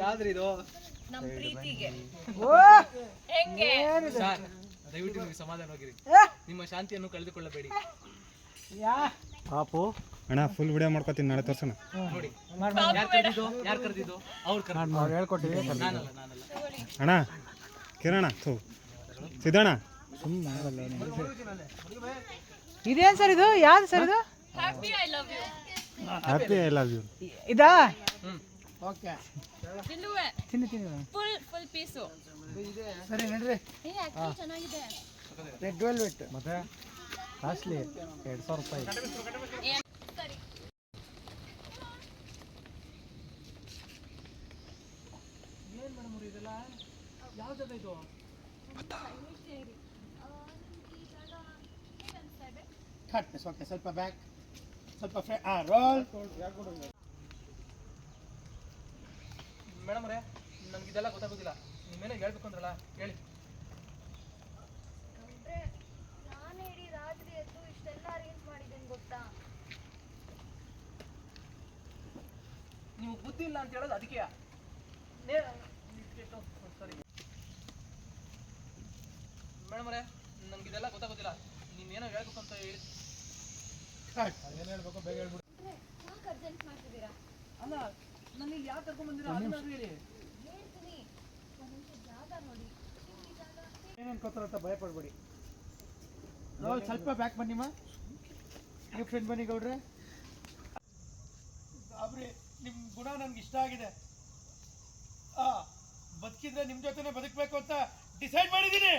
ಯಾವ್ದ್ರಿ ಇದು? ನಮ್ ಪ್ರೀತಿಗೆ. ಓ! ಹೆಂಗೆ? ಸರ್ ದಯವಿಟ್ಟು ನೀವು ಸಮಾಧಾನ ಹೋಗಿರಿ. ನಿಮ್ಮ ಶಾಂತಿಯನ್ನು ಕಳೆದುಕೊಳ್ಳಬೇಡಿ. ಯಾ? ಪಾಪು. ಅಣ್ಣ ಫುಲ್ ವಿಡಿಯೋ ಮಾಡ್ಕೊತೀನಿ ನಾಳೆ ತೋರ್ಸೋಣ. ನೋಡಿ ಮಾಡ್ ಯಾರು ಕರೆದಿದ್ದು? ಯಾರು ಕರೆದಿದ್ದು? ಅವ್ರು ಕರೆದಿದ್ದು. ಅವ್ರು ಹೇಳ್ಕೊಟ್ಟಿವಿ ನಾನಲ್ಲ ನಾನಲ್ಲ. ಅಣ್ಣ ಕಿರಣ ಥೂ. ಸಿದ್ದಣ್ಣ. ಇದೇನ್ ಸರ್ ಇದು? ಯಾವ್ದು ಸರ್ ಇದು? ಹ್ಯಾಪಿ ಐ ಲವ್ ಯು ಇದಾ? ಓಕೆ. ತಿನ್ನುವೆ. ತಿನ್ನಿ ತಿನ್ನಿ. ಫುಲ್ ಫುಲ್ ಪೀಸು ಸರಿ ನಡ್ರಿ. ಏ actually ಚೆನ್ನಾಗಿದೆ. ರೆಡ್ ವೆಲ್ವೆಟ್ ಮತ್ತೆ ಕಾಸ್ಟ್ಲಿ ಎರಡು ಸಾವಿರ ರೂಪಾಯಿ. ಏನ್ ಸರಿ ಏನ್ ಮೇಡಮ್ ಇದೆಲ್ಲ ಯಾವ ಜಾಗ ಇದು ಕಟ್ ಓಕೆ ಸ್ವಲ್ಪ ಬ್ಯಾಕ್ ಸ್ವಲ್ಪ ಫ್ರೆ ಆ ರೋಲ್ ಮೇಡಮ್ ಅವರೇ ನಮ್ಗೆ ಇದೆಲ್ಲ ಗೊತ್ತಾಗೋದಿಲ್ಲ. ನೀವೇನೋ ಹೇಳ್ಬೇಕು ಅಂದ್ರಲ್ಲ ಹೇಳಿ. ನಾನೇ ಇಡೀ ರಾತ್ರಿ ಎದ್ದು ಇಷ್ಟೆಲ್ಲ ಅರೇಂಜ್ ಮಾಡಿದ್ದೇನೆ ಗೊತ್ತಾ? ನೀವು ಬುದ್ಧಿ ಇಲ್ಲ ಅಂತ ಹೇಳೋದು ಅದಕ್ಕೆ ಸಾರಿ. ಮೇಡಮ್ ಅವರೇ ನಮ್ಗೆ ಇದೆಲ್ಲ ಗೊತ್ತಾಗೋದಿಲ್ಲ. ನೀವೇನೋ ಹೇಳ್ಬೇಕು ಅಂತ ಹೇಳಿ. ಯಾಕೆ ಅರ್ಜೆಂಟ್ ಮಾಡ್ತಿದ್ದೀರಾ? ಅಲ್ಲ ನಾನು ಇಲ್ಲಿ ಯಾಕೆ ಕರ್ಕೊಂಡ್ ಬಂದಿರೋ ಅದನ್ನ ಹೇಳಿ. ಹೇಳ್ತೀನಿ. ಒಂದ್ ನಿಮಿಷ ಜಾಗ ನೋಡಿ. ನಿಮ್ಗೆ ಈ ಜಾಗ ಏನೇನು ಅಂತ ಭಯ ಪಡ್ಬೇಡಿ ಸ್ವಲ್ಪ ಬ್ಯಾಕ್ ಬನ್ನಿ ನೀವು ಫ್ರೆಂಡ್ ಬನ್ನಿ ಗೌಡ್ರೆ. ಗಾಬ್ರಿ ನಿಮ್ಮ ಗುಣ ನನ್ಗೆ ಇಷ್ಟ ಆಗಿದೆ. ಆ ಬದುಕಿದ್ರೆ ನಿಮ್ಮ ಜೊತೆನೆ ಬದುಕಬೇಕು ಅಂತ ಡಿಸೈಡ್ ಮಾಡಿದ್ದೀನಿ.